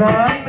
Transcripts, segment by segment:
দাদা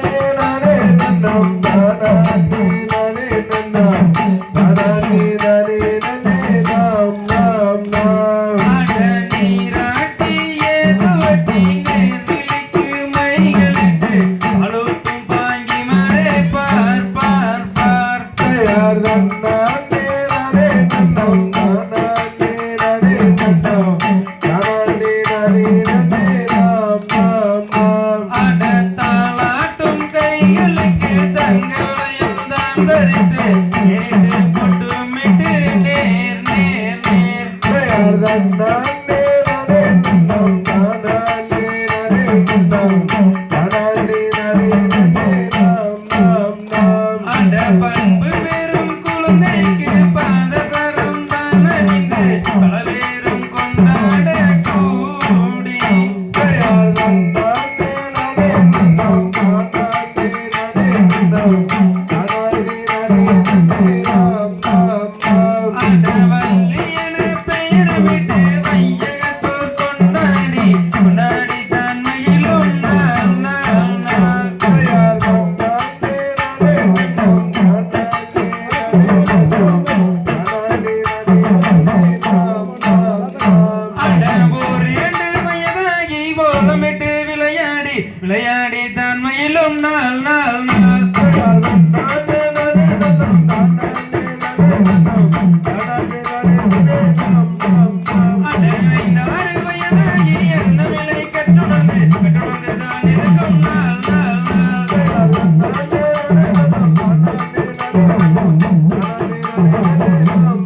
Mm-hmm.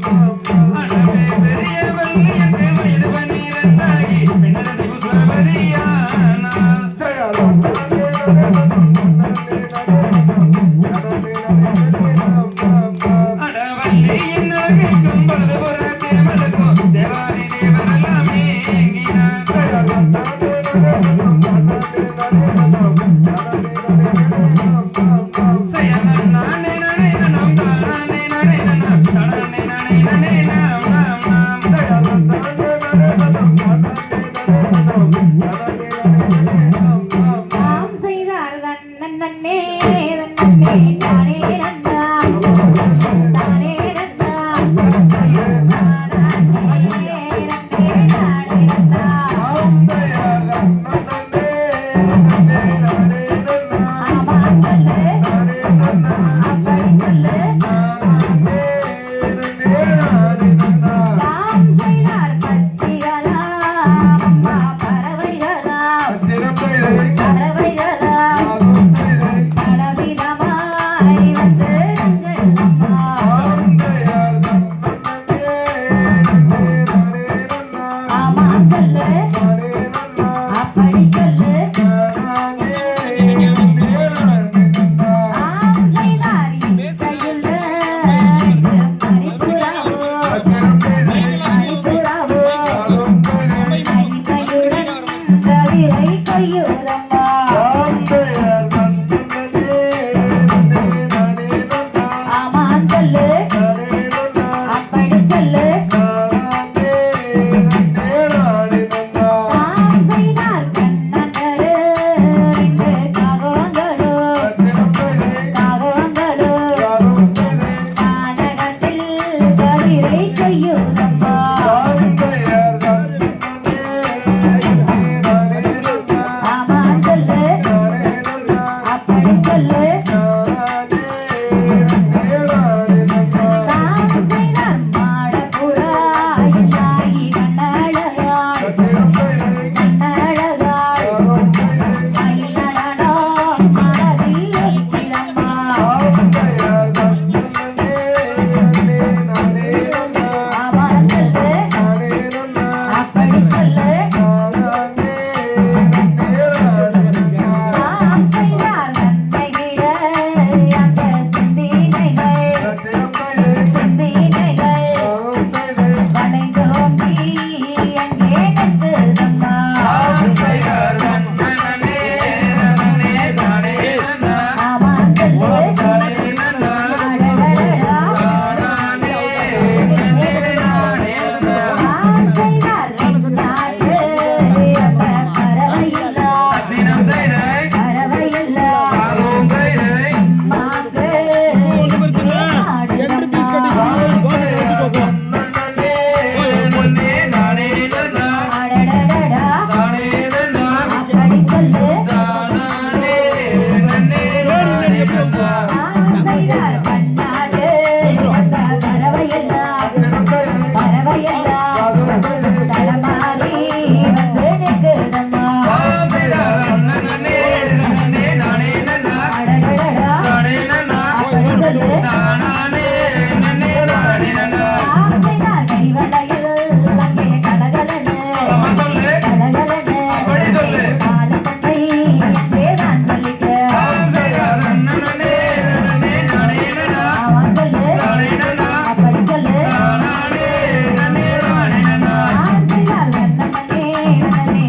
Hare Hare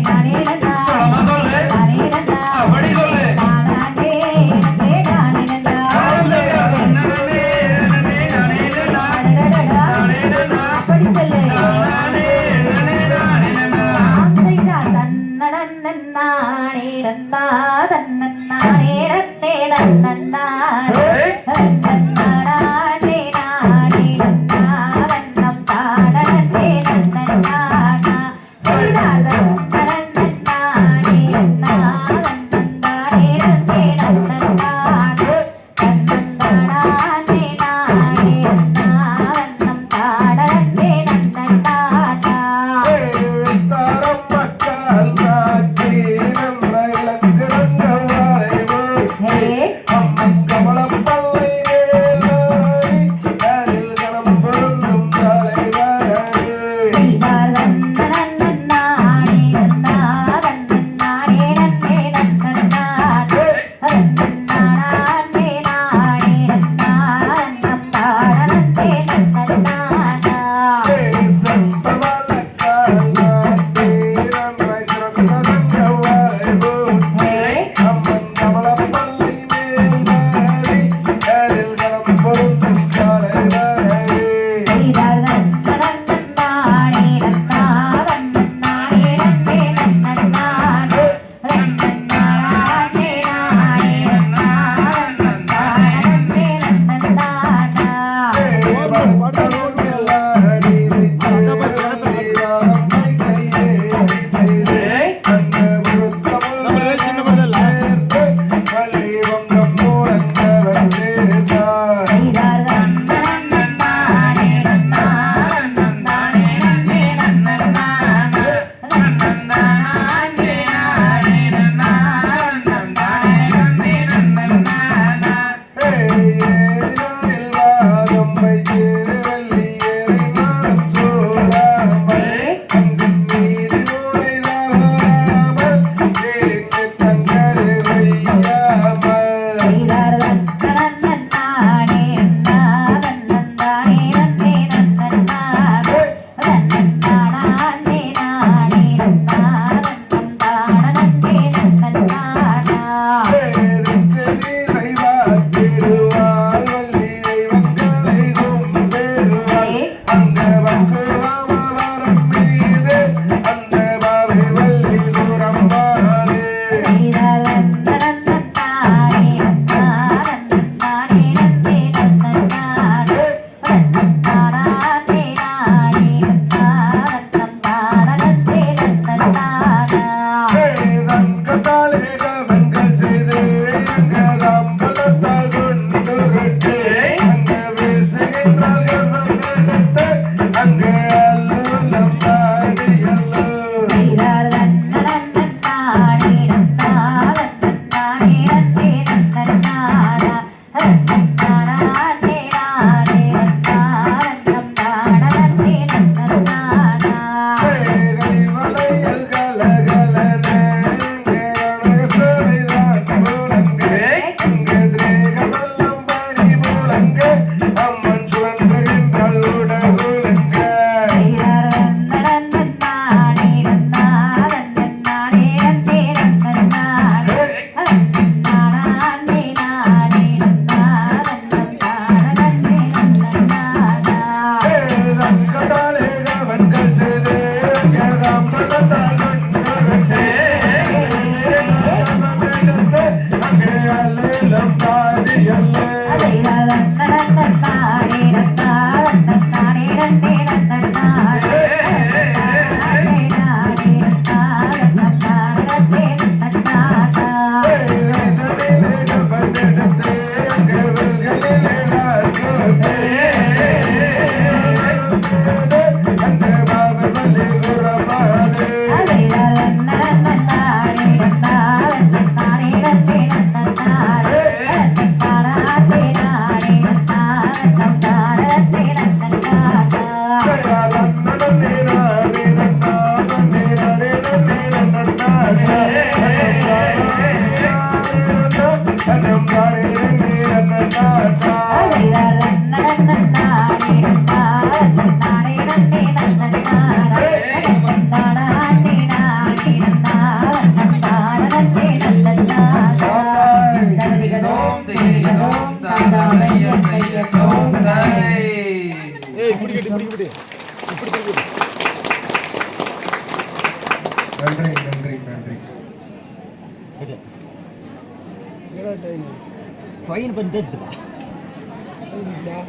நன்றி நன்றி நன்றி. பையன் பண்ணி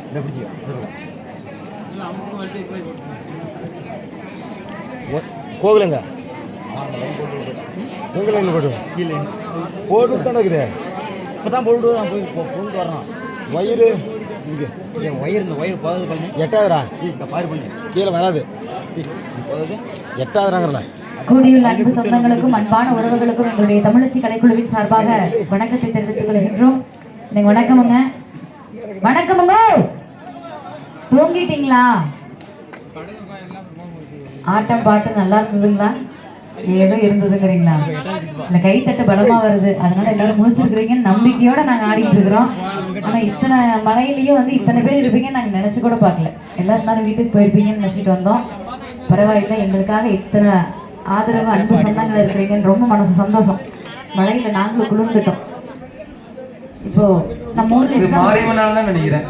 இந்த பிடிச்சிக்கோ கோகுலங்க கோகுலங்க போட்டு கீழே. போட்டு தானே இருக்குது? இப்போ தான் போட்டு நான் போய் போட்டு வரணும் என் ஒயர் இந்த ஒயர் போதாது பண்ணு எட்டாவதுரா? இந்த பாரு பண்ணு. கீழே வராது. போதாது எட்டாவதுறாங்கிறல கூடியுள்ள அன்பு சொந்தங்களுக்கும் அன்பான உறவுகளுக்கும் எங்களுடைய தமிழச்சி கலைக்குழுவின் சார்பாக வணக்கத்தை தெரிவித்துக் கொள்கின்றோம். இன்னைக்கு வணக்கமுங்க. வணக்கமுங்க! தூங்கிட்டீங்களா? ஆட்டம் பாட்டு நல்லா இருந்ததுங்களா ஏதோ இருந்ததுங்கிறீங்களா? இல்ல கைத்தட்டு பலமா வருது. அதனால எல்லாரும் முடிச்சிருக்கிறீங்கன்னு நம்பிக்கையோட நாங்க ஆடிட்டு இருக்கிறோம் ஆனா இத்தனை மழையிலயும் வந்து இத்தனை பேர் இருப்பீங்கன்னு நாங்க நினைச்சு கூட பார்க்கல. எல்லாரும் வீட்டுக்கு போயிருப்பீங்கன்னு நினைச்சிட்டு வந்தோம். பரவாயில்ல எங்களுக்காக இத்தனை ஆதரவு அன்பு சொந்தங்கள் இருக்கிறீங்கன்னு ரொம்ப மனசு சந்தோஷம். மழையில நாங்களும் குளிர்ந்துட்டோம். இப்போ நம்ம ஊர்ல தான் நினைக்கிறேன்.